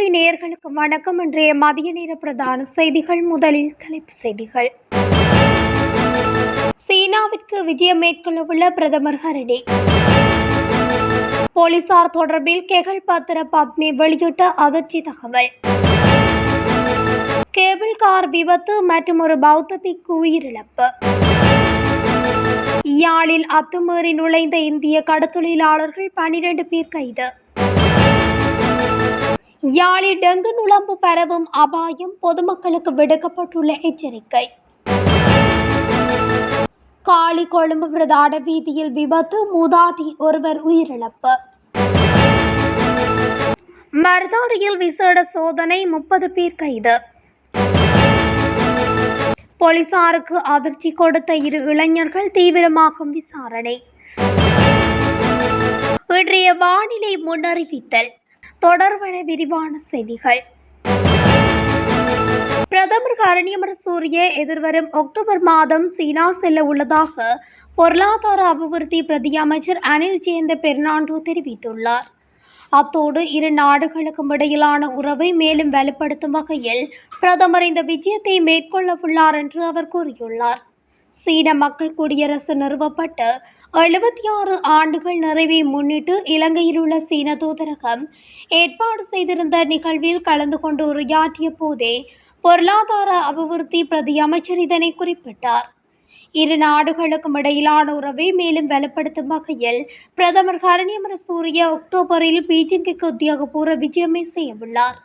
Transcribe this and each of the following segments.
தமிழொலி நேயர்களுக்கு வணக்கம். இன்றைய மதிய நேர பிரதான செய்திகள். முதலில் தலைப்பு செய்திகள். சீனாவிற்கு விஜயம் மேற்கொள்ளவுள்ள பிரதமர் ஹரணி. போலீசார் தொடர்பில் கெகல் பாத்திர பத்மி வெளியிட்ட அதிர்ச்சி தகவல். கேபிள் கார் விபத்து மற்றும் ஒரு பௌத்த பிக்கு உயிரிழப்பு. யாழில் அத்துமீறி நுழைந்த இந்திய கடத்தொழிலாளர்கள் பனிரெண்டு பேர் கைது. யாழில் டெங்கு நுழம்பு பரவும் அபாயம் பொதுமக்களுக்கு விடுக்கப்பட்டுள்ள எச்சரிக்கை. காளி கொழும்பு பிரதான வீதியில் விபத்து மூதாட்டி ஒருவர் உயிரிழப்பு. மருதாடியில் விசேட சோதனை முப்பது பேர் கைது. போலீசாருக்கு அதிர்ச்சி கொடுத்த இரு இளைஞர்கள் தீவிரமாகும் விசாரணை. இன்றைய வானிலை முன்னறிவித்தல். தொடர்பன விரிவான செய்திகள். பிரதமர் கரணியமர் சூரிய எதிர்வரும் அக்டோபர் மாதம் சீனா செல்ல உள்ளதாக பொருளாதார அபிவிருத்தி பிரதி அமைச்சர் அனில் ஜெயந்த பெர்னாண்டோ தெரிவித்துள்ளார். அத்தோடு இரு நாடுகளுக்கும் இடையிலான உறவை மேலும் வலுப்படுத்தும் வகையில் பிரதமர் இந்த விஜயத்தை மேற்கொள்ள உள்ளார் என்று அவர் கூறியுள்ளார். சீன மக்கள் குடியரசு நிறுவப்பட்டு எழுபத்தி ஆறு ஆண்டுகள் நிறைவை முன்னிட்டு இலங்கையில் உள்ள சீன தூதரகம் ஏற்பாடு செய்திருந்த நிகழ்வில் கலந்து கொண்டு உரையாற்றிய போதே பொருளாதார அபிவிருத்தி பிரதி அமைச்சர் இதனை குறிப்பிட்டார். இரு நாடுகளுக்கும் இடையிலான உறவை மேலும் வலுப்படுத்தும் வகையில் பிரதமர் கரணியமர சூரிய அக்டோபரில் பீஜிங்குக்கு உத்தியோகபூர்வ விஜயமே செய்யவுள்ளார்.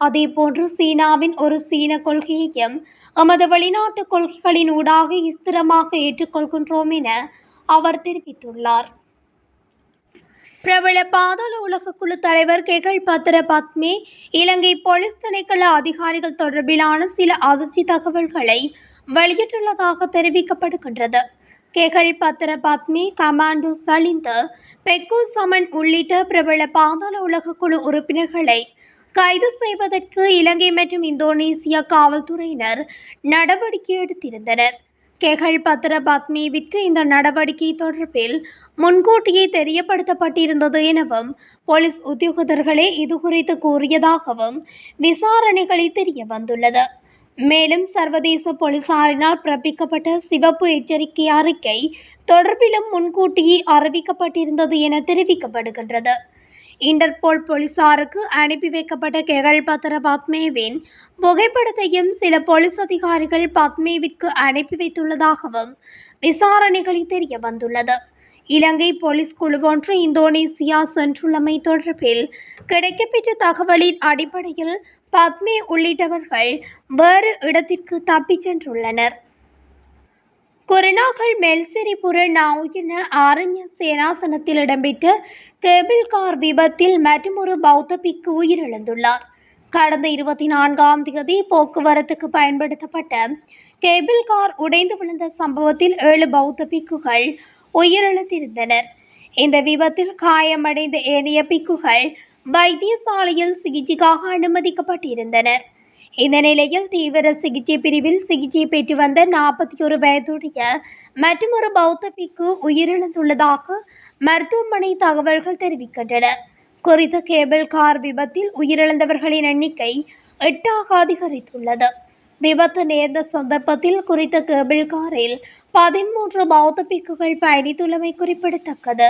அதேபோன்று சீனாவின் ஒரு சீன கொள்கையையும் எமது வெளிநாட்டு கொள்கைகளின் ஊடாக ஸ்திரமாக ஏற்றுக்கொள்கின்றோம் என அவர் தெரிவித்துள்ளார். பிரபல பாதாள உலக குழு தலைவர் கெகல் பத்திர பத்மே இலங்கை போலீஸ் திணைக்கள அதிகாரிகள் தொடர்பிலான சில அதிர்ச்சி தகவல்களை வெளியிட்டுள்ளதாக தெரிவிக்கப்படுகின்றது. கெகல் பத்திர பத்மி கமாண்டோ சலிந்த பெக்கு சமன் உள்ளிட்ட பிரபல பாதாள உலக குழு உறுப்பினர்களை கைது செய்வதற்கு இலங்கை மற்றும் இந்தோனேசிய காவல்துறையினர் நடவடிக்கை எடுத்திருந்தனர். கெகல் பத்திர பத்மேவிற்கு இந்த நடவடிக்கை தொடர்பில் முன்கூட்டியே தெரியப்படுத்தப்பட்டிருந்தது எனவும் போலீஸ் உத்தியோகத்தர்களே இது குறித்து கூறியதாகவும் விசாரணைகளை தெரிய வந்துள்ளது. மேலும் சர்வதேச போலீசாரினால் பிறப்பிக்கப்பட்ட சிவப்பு எச்சரிக்கை அறிக்கை தொடர்பிலும் முன்கூட்டியே அறிவிக்கப்பட்டிருந்தது என தெரிவிக்கப்படுகின்றது. இன்டர்போல் போலீசாருக்கு அனுப்பி வைக்கப்பட்ட கெகல் பத்திர பத்மேவின் புகைப்படத்தையும் சில போலீஸ் அதிகாரிகள் பத்மேவிற்கு அனுப்பி வைத்துள்ளதாகவும் விசாரணைகளில் தெரிய வந்துள்ளது இலங்கை போலீஸ் குழு ஒன்று இந்தோனேசியா சென்றுள்ளமை தொடர்பில் கிடைக்கப்பெற்ற தகவலின் அடிப்படையில் பத்மே உள்ளிட்டவர்கள் வேறு இடத்திற்கு தப்பிச் சென்றுள்ளனர். கொரோனாக்கள் மெல்சிரிபுர நாயின ஆரண்ய சேனாசனத்தில் இடம்பெற்ற கேபிள் கார் விபத்தில் மற்றொரு பௌத்த பிக்கு உயிரிழந்துள்ளார். கடந்த இருபத்தி நான்காம் தேதி போக்குவரத்துக்கு பயன்படுத்தப்பட்ட கேபிள் கார் உடைந்து விழுந்த சம்பவத்தில் ஏழு பௌத்த பிக்குகள் உயிரிழந்திருந்தனர் இந்த விபத்தில் காயமடைந்த ஏனைய பிக்குகள் வைத்தியசாலையில் சிகிச்சைக்காக அனுமதிக்கப்பட்டிருந்தனர். இந்த நிலையில் தீவிர சிகிச்சை பிரிவில் சிகிச்சை பெற்று வந்த நாற்பத்தி ஒரு வயதுடைய மற்றொரு பௌத்த பிக்கு உயிரிழந்துள்ளதாக மருத்துவமனை தகவல்கள் தெரிவிக்கின்றன. குறித்த கேபிள் கார் விபத்தில் உயிரிழந்தவர்களின் எண்ணிக்கை எட்டாக அதிகரித்துள்ளது விபத்து நேர்ந்த சந்தர்ப்பத்தில் குறித்த கேபிள் காரில் பதிமூன்று பௌத்த பிக்குகள் பயணித்துள்ளமை குறிப்பிடத்தக்கது.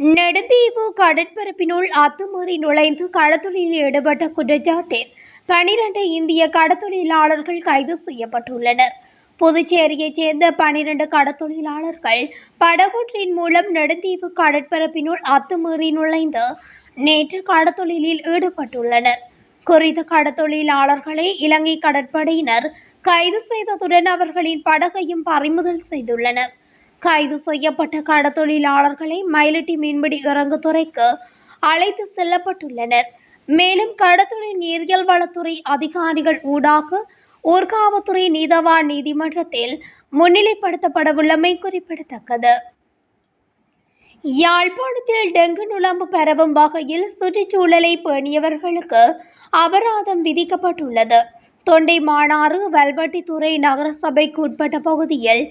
நெடுந்தீவு கடற்பரப்பினுள் அத்துமீறி நுழைந்து கடத்தொழிலில் ஈடுபட்ட குற்றச்சாட்டில் பனிரெண்டு இந்திய கடத்தொழிலாளர்கள் கைது செய்யப்பட்டுள்ளனர். புதுச்சேரியைச் சேர்ந்த பனிரெண்டு கடத்தொழிலாளர்கள் படகுற்றின் மூலம் நெடுந்தீவு கடற்பரப்பினுள் அத்துமீறி நுழைந்து நேற்று கடத்தொழிலில் ஈடுபட்டுள்ளனர். குறித்த கடத்தொழிலாளர்களை இலங்கை கடற்படையினர் கைது செய்ததுடன் அவர்களின் படகையும் பறிமுதல் செய்துள்ளனர். கைது செய்யப்பட்ட கடத்தொழிலாளர்களை மயிலட்டி மீன்பிடி இறங்குதுறைக்கு அழைத்து செல்லப்பட்டுள்ளனர். மேலும் கடத்தொழில் நீரியல் வளத்துறை அதிகாரிகள் ஊடாக ஊர்காவத்துறை நீதவான் நீதிமன்றத்தில் முன்னிலைப்படுத்தப்படவுள்ளமை குறிப்பிடத்தக்கது. யாழ்ப்பாணத்தில் டெங்கு நுழம்பு பரவும் வகையில் சுற்றுச்சூழலை பேணியவர்களுக்கு அபராதம் விதிக்கப்பட்டுள்ளது. தொண்டை மானாறு வல்வட்டித்துறை நகரசபைக்கு உட்பட்ட பகுதியில்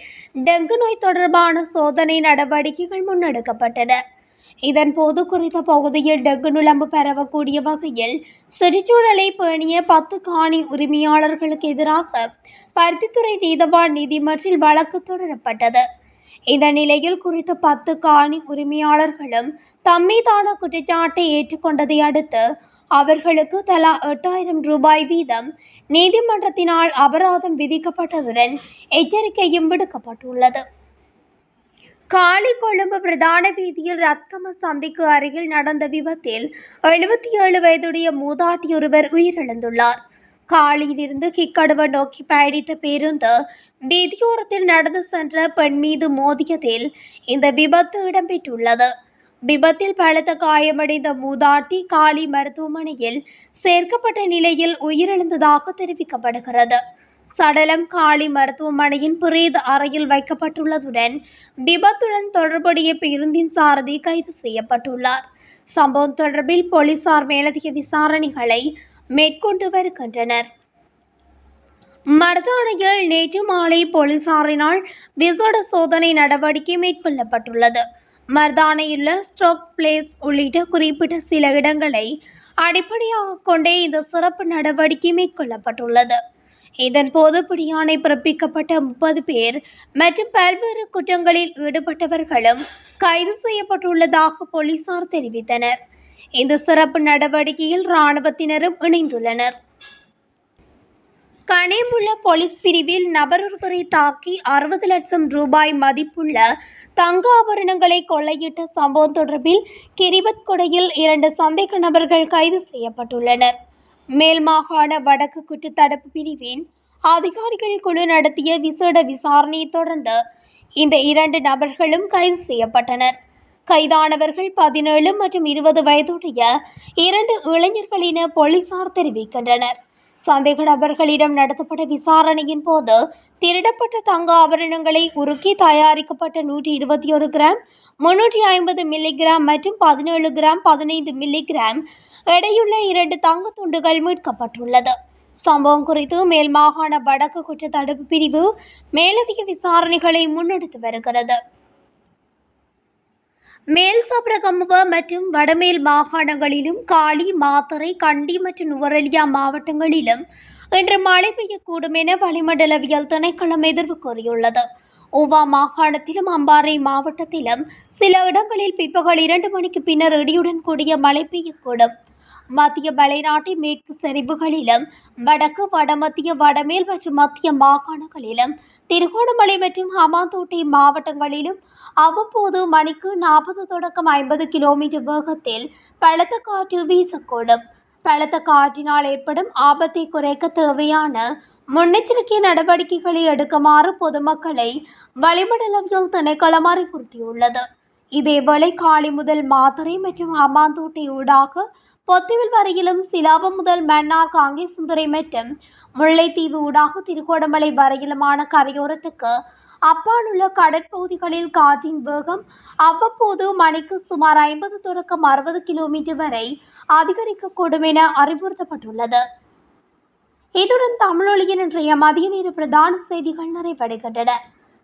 டெங்கு நோய் தொடர்பான சோதனை நடவடிக்கைகள் முன்னெடுக்கப்பட்டன. இதன்போது குறித்த பகுதியில் டெங்கு நுழம்பு பரவக்கூடிய வகையில் சுற்றுச்சூழலை பேணிய பத்து காணி உரிமையாளர்களுக்கு எதிராக பருத்தித்துறை நீதவான் நீதிமன்றில் வழக்கு தொடரப்பட்டது. இந்த நிலையில் குறித்த பத்து காணி உரிமையாளர்களும் தம்மீதான குற்றச்சாட்டை ஏற்றுக்கொண்டதை அடுத்து அவர்களுக்கு தலா எட்டாயிரம் ரூபாய் வீதம் நீதிமன்றத்தினால் அபராதம் விதிக்கப்பட்டதுடன் எச்சரிக்கையும் விடுக்கப்பட்டுள்ளது. காலி கொழும்பு பிரதான வீதியில் ரத்கம சந்திக்கு அருகில் நடந்த விபத்தில் எழுபத்தி ஏழு வயதுடைய மூதாட்டியொருவர் உயிரிழந்துள்ளார். காலியிலிருந்து கிக்கடுவ நோக்கி பயணித்த பேருந்து வீதியோரத்தில் நடந்து சென்ற பெண் மீது மோதியதில் இந்த விபத்து இடம்பெற்றுள்ளது. விபத்தில் பலத்த காயமடைந்த மூதாட்டி காலி மருத்துவமனையில் சேர்க்கப்பட்ட நிலையில் உயிரிழந்ததாக தெரிவிக்கப்படுகிறது. சடலம் காளி மருத்துவமனையின் பிரேத அறையில் வைக்கப்பட்டுள்ளதுடன் விபத்துடன் தொடர்புடைய பேருந்தின் சாரதி கைது செய்யப்பட்டுள்ளார். சம்பவம் தொடர்பில் போலீசார் மேலதிக விசாரணைகளை மேற்கொண்டு வருகின்றனர். மருதானையில் நேற்று மாலை போலீசாரினால் விசேட சோதனை நடவடிக்கை மேற்கொள்ளப்பட்டுள்ளது. மர்தானையுள்ள ஸ்ட்ரோக் பிளேஸ் உள்ளிட்ட குறிப்பிட்ட சில இடங்களை அடிப்படையாக கொண்டே இந்த சிறப்பு நடவடிக்கை மேற்கொள்ளப்பட்டுள்ளது. இதன் போது பிடியானை பிறப்பிக்கப்பட்ட முப்பது பேர் மற்றும் பல்வேறு குற்றங்களில் ஈடுபட்டவர்களும் கைது செய்யப்பட்டுள்ளதாக போலீசார் தெரிவித்தனர். இந்த சிறப்பு நடவடிக்கையில் இராணுவத்தினரும் இணைந்துள்ளனர். கனேமுள்ள போலீஸ் பிரிவில் நபரொருவரை தாக்கி அறுபது லட்சம் ரூபாய் மதிப்புள்ள தங்க ஆபரணங்களை கொள்ளையிட்ட சம்பவம் தொடர்பில் கிரிபத் கொடையில் இரண்டு சந்தேக நபர்கள் கைது செய்யப்பட்டுள்ளனர். மேல் மாகாண வடக்கு குற்றத்தடுப்பு பிரிவின் அதிகாரிகள் குழு நடத்திய விசேட விசாரணையை தொடர்ந்து இந்த இரண்டு நபர்களும் கைது செய்யப்பட்டனர். கைதானவர்கள் பதினேழு மற்றும் இருபது வயதுடைய இரண்டு இளைஞர்கள் என போலீசார் தெரிவிக்கின்றனர். சந்தேக நபர்களிடம் நடத்தப்பட்ட விசாரணையின் போது திருடப்பட்ட தங்க ஆபரணங்களை உருக்கி தயாரிக்கப்பட்ட நூற்றி இருபத்தி ஒரு கிராம் முன்னூற்றி ஐம்பது மில்லிகிராம் மற்றும் பதினேழு கிராம் பதினைந்து மில்லிகிராம் எடையுள்ள இரண்டு தங்க துண்டுகள் மீட்கப்பட்டுள்ளது. சம்பவம் குறித்து மேல் மாகாண வடக்கு குற்ற தடுப்பு பிரிவு மேலதிக விசாரணைகளை முன்னெடுத்து வருகிறது. மேல் சப்ரகமுவ மற்றும் வடமேல் மாகாணங்களிலும் காளி மாத்தறை கண்டி மற்றும் நுவரெலியா மாவட்டங்களிலும் இன்று மழை பெய்யக்கூடும் என வளிமண்டலவியல் திணைக்களம் எதிர்வு கூறியுள்ளது ஓவா மாகாணத்திலும் அம்பாறை மாவட்டத்திலும் சில இடங்களில் பிற்பகல் இரண்டு மணிக்கு பின்னர் இடியுடன் கூடிய மழை பெய்யக்கூடும் மத்திய மலைநாட்டு மேற்கு சரிவுகளிலும் வடக்கு வடமத்திய வடமேல் மற்றும் மத்திய மாகாணங்களிலும் திருகோணமலை மற்றும் ஹமாந்தோட்டை மாவட்டங்களிலும் அவ்வப்போது மணிக்கு நாற்பது தொடக்கம் ஐம்பது கிலோமீட்டர் வேகத்தில் பலத்த காற்று வீசக்கூடும். பலத்த காற்றினால் ஏற்படும் ஆபத்தை குறைக்க தேவையான முன்னெச்சரிக்கை நடவடிக்கைகளை எடுக்குமாறு பொதுமக்களை வளிமண்டலவியல் திணைக்களம் அறிவுறுத்தியுள்ளது. இதேவேளை காலை முதல் மாத்தறை மற்றும் அம்மாந்தோட்டை ஊடாக பொத்திவில் வரையிலும் சிலாபம் முதல் மன்னார் காங்கேசுந்தரை மற்றும் முல்லைத்தீவு ஊடாக திருகோணமலை வரையிலுமான கரையோரத்துக்கு அப்பாலுள்ள கடற்பகுதிகளில் காற்றின் வேகம் அவ்வப்போது மணிக்கு சுமார் ஐம்பது தொடக்கம் அறுபது கிலோமீட்டர் வரை அதிகரிக்கக்கூடும் என அறிவுறுத்தப்பட்டுள்ளது. இதுடன் தமிழொலியின் இன்றைய மதிய நேர பிரதான செய்திகள் நிறைவடைகின்றன.